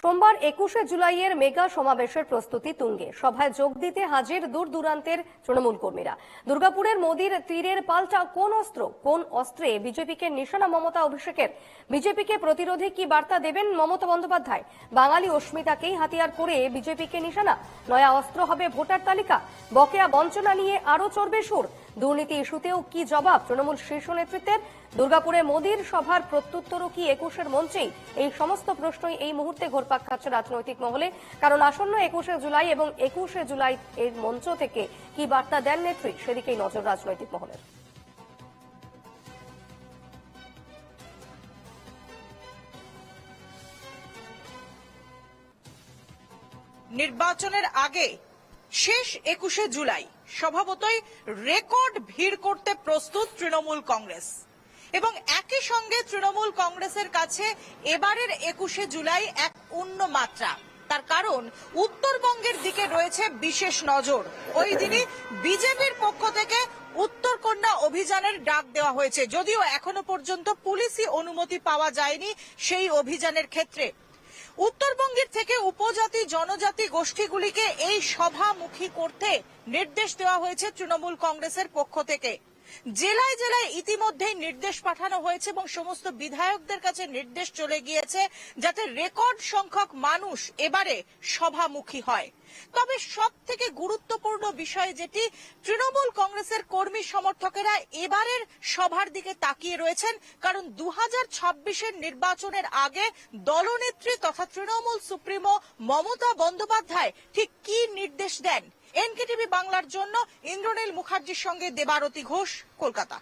সোমবার একুশে জুলাইয়ের মেগা সমাবেশের প্রস্তুতি তুঙ্গে। সভায় যোগ দিতে হাজির দূর দূরান্তের তৃণমূল কর্মীরা। দুর্গাপুরের মোদির তীরের পাল্টা কোন অস্ত্র, কোন অস্ত্রে বিজেপিকে নিশানা মমতা অভিষেকের? বিজেপিকে প্রতিরোধে কি বার্তা দেবেন মমতা বন্দ্যোপাধ্যায়? বাঙালি অস্মিতাকেই হাতিয়ার করে বিজেপিকে নিশানা। নয়া অস্ত্র হবে ভোটার তালিকা। বকেয়া বঞ্চনা নিয়ে আরও চড়বে সুর। দুর্নীতি ইস্যুতেও কি জবাব তৃণমূল শীর্ষ নেতৃত্বের? দুর্গাপুরে মোদীর সভার প্রত্যুত্তরও কি একুশের মঞ্চেই? এই সমস্ত প্রশ্নই এই মুহূর্তে ঘোরপাক খাচ্ছে রাজনৈতিক মহলে। কারণ আসন্ন একুশে জুলাই এবং একুশে জুলাই এর মঞ্চ থেকে কি বার্তা দেন নেত্রী? সেদিকেই নজর রাজনৈতিক মহলের। নির্বাচনের আগে শেষ একুশে জুলাই স্বভাবতই রেকর্ড ভিড় করতে প্রস্তুত তৃণমূল কংগ্রেস। এবং একই সঙ্গে তৃণমূল কংগ্রেসের কাছে এবারের একুশে জুলাই এক অন্য মাত্রা। তার কারণ, উত্তরবঙ্গের দিকে রয়েছে বিশেষ নজর। ওই দিনই বিজেপির পক্ষ থেকে উত্তরকন্যা অভিযানের ডাক দেওয়া হয়েছে। যদিও এখনও পর্যন্ত পুলিশি অনুমতি পাওয়া যায়নি সেই অভিযানের ক্ষেত্রে। উত্তরবঙ্গের থেকে উপজাতি, জনজাতি গোষ্ঠীগুলিকে এই সভামুখী করতে নির্দেশ দেওয়া হয়েছে তৃণমূল কংগ্রেসের পক্ষ থেকে। জেলায় জেলায় ইতিমধ্যেই নির্দেশ পাঠানো হয়েছে এবং সমস্ত বিধায়কদের কাছে নির্দেশ চলে গিয়েছে যাতে রেকর্ড সংখ্যক মানুষ এবারে সভামুখী হয়। তবে সব থেকে গুরুত্বপূর্ণ বিষয় যেটি, তৃণমূল কংগ্রেসের কর্মী সমর্থকেরা এবারের সভার দিকে তাকিয়ে রয়েছেন, কারণ দু হাজার নির্বাচনের আগে দলনেত্রী তথা তৃণমূল সুপ্রিমো মমতা বন্দ্যোপাধ্যায় ঠিক কি নির্দেশ দেন এনকেটিভি বাংলার জন্য ইন্দ্রনীল মুখার্জির সঙ্গে দেবারতী ঘোষ কলকাতা।